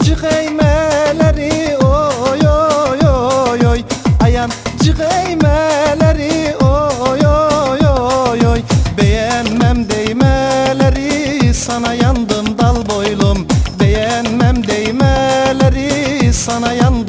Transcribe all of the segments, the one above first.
Ayancık eğmeleri oy oy oy oy. Ayancık eğmeleri oy oy oy oy. Beğenmem değmeleri sana yandım dal boylum. Beğenmem değmeleri sana yandım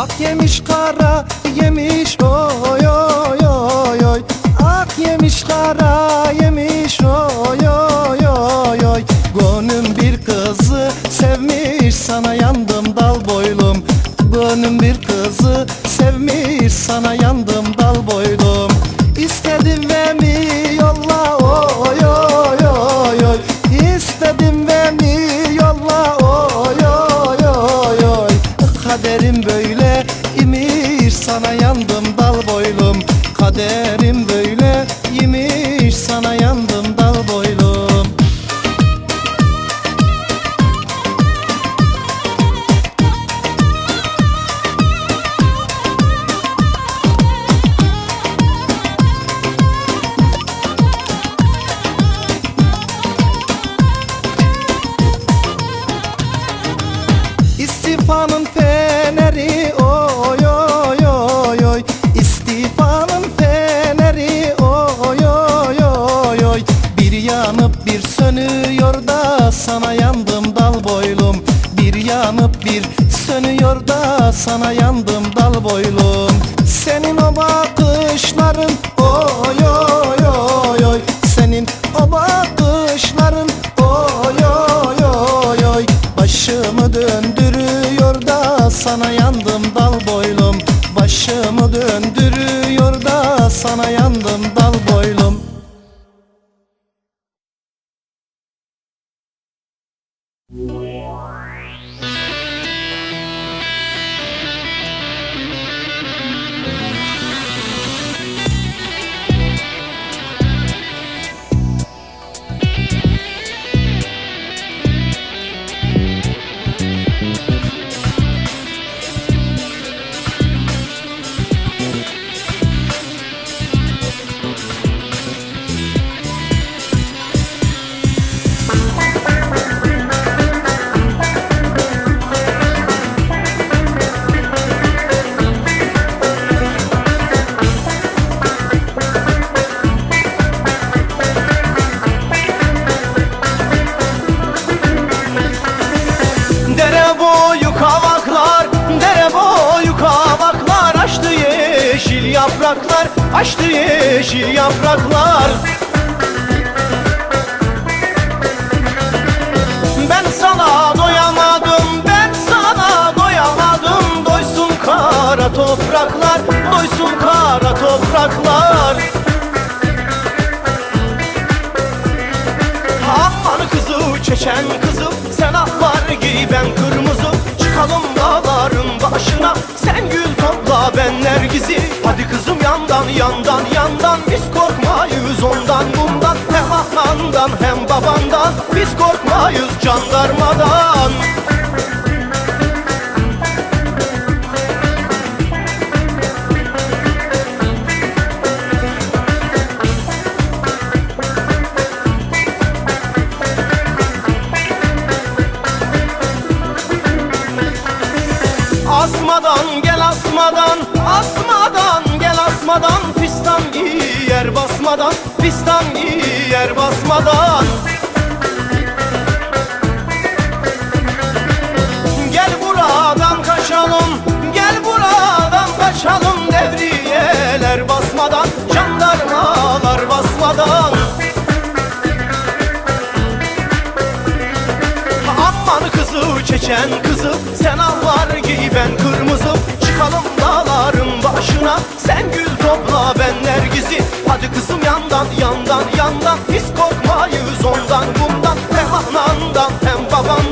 Ak yemiş kara yemiş oy oy oy oy. Ak yemiş kara yemiş oy oy oy oy. Gönlüm bir kızı sevmiş sana yandım dal boylum. Gönlüm bir kızı sevmiş sana yandım dal boylum. İstedim ve mi yolla oy oy oy oy. İstedim ve mi yolla oy oy oy oy. Kaderim böyle sönüyor da sana yandım dal boylum. Bir yanıp bir sönüyor da sana yandım dal boylum. Senin o bakışların oy oy oy oy. Senin o bakışların oy oy oy oy. Başımı döndürüyor da sana yandım dal boylum. Başımı döndürüyor da sana yandım Yeah. Yapraklar, açtı yeşil yapraklar. Ben sana doyamadım, ben sana doyamadım. Doysun kara topraklar, doysun kara topraklar. Aman kızı çeçen kızım Sen aklar giy ben kırmızı. Çıkalım topla ben nergizi? Hadi kızım yandan yandan yandan. Biz korkmayız ondan bundan. Hem anandan hem babandan. Biz korkmayız jandarmadan. Asmadan gel gel asmadan Fistan giyer basmadan Fistan giyer basmadan. Gel buradan kaçalım Gel buradan kaçalım Devriyeler basmadan Jandarmalar basmadan. Aman kızı çeçen kızı Sen al var giy ben kırmızı Çıkalım dağların başına. Sen gül topla ben nergizi. Hadi kızım yandan yandan yandan. Biz korkmayız ondan bundan. Hem anandan hem babandan